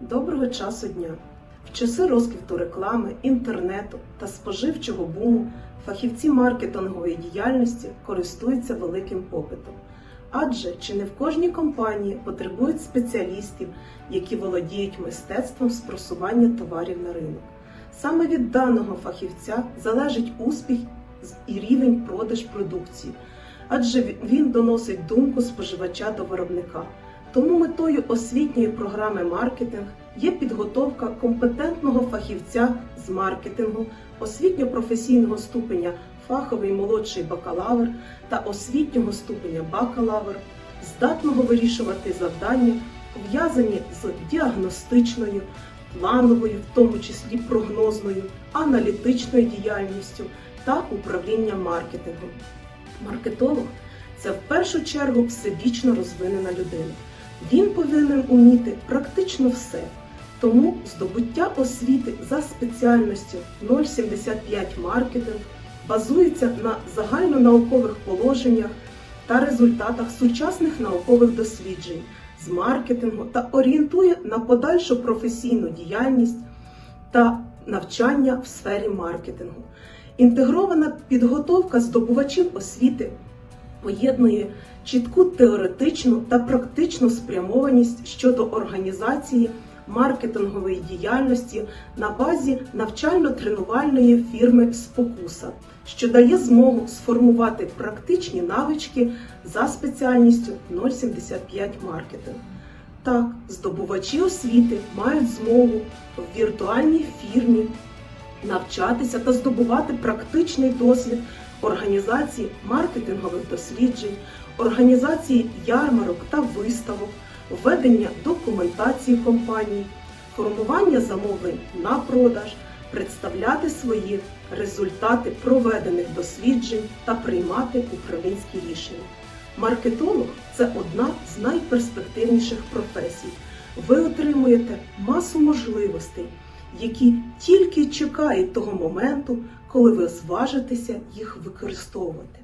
Доброго часу дня! В часи розквіту реклами, інтернету та споживчого буму фахівці маркетингової діяльності користуються великим попитом. Адже чи не в кожній компанії потребують спеціалістів, які володіють мистецтвом з просування товарів на ринок. Саме від даного фахівця залежить успіх і рівень продаж продукції, адже він доносить думку споживача до виробника. Тому метою освітньої програми маркетинг є підготовка компетентного фахівця з маркетингу, освітньо-професійного ступеня фаховий молодший бакалавр та освітнього ступеня бакалавр, здатного вирішувати завдання, пов'язані з діагностичною, плановою, в тому числі прогнозною, аналітичною діяльністю та управлінням маркетингом. Маркетолог це в першу чергу всебічно розвинена людина. Він повинен уміти практично все. Тому здобуття освіти за спеціальністю 075 маркетинг базується на загальнонаукових положеннях та результатах сучасних наукових досліджень з маркетингу та орієнтує на подальшу професійну діяльність та навчання в сфері маркетингу. Інтегрована підготовка здобувачів освіти поєднує чітку теоретичну та практичну спрямованість щодо організації маркетингової діяльності на базі навчально-тренувальної фірми Спокуса, що дає змогу сформувати практичні навички за спеціальністю 075 маркетинг. Так, здобувачі освіти мають змогу в віртуальній фірмі навчатися та здобувати практичний досвід організації маркетингових досліджень, організації ярмарок та виставок, введення документації компаній, формування замовлень на продаж, представляти свої результати проведених досліджень та приймати управлінські рішення. Маркетолог це одна з найперспективніших професій. Ви отримуєте масу можливостей, які тільки чекають того моменту, коли ви зважитеся їх використовувати.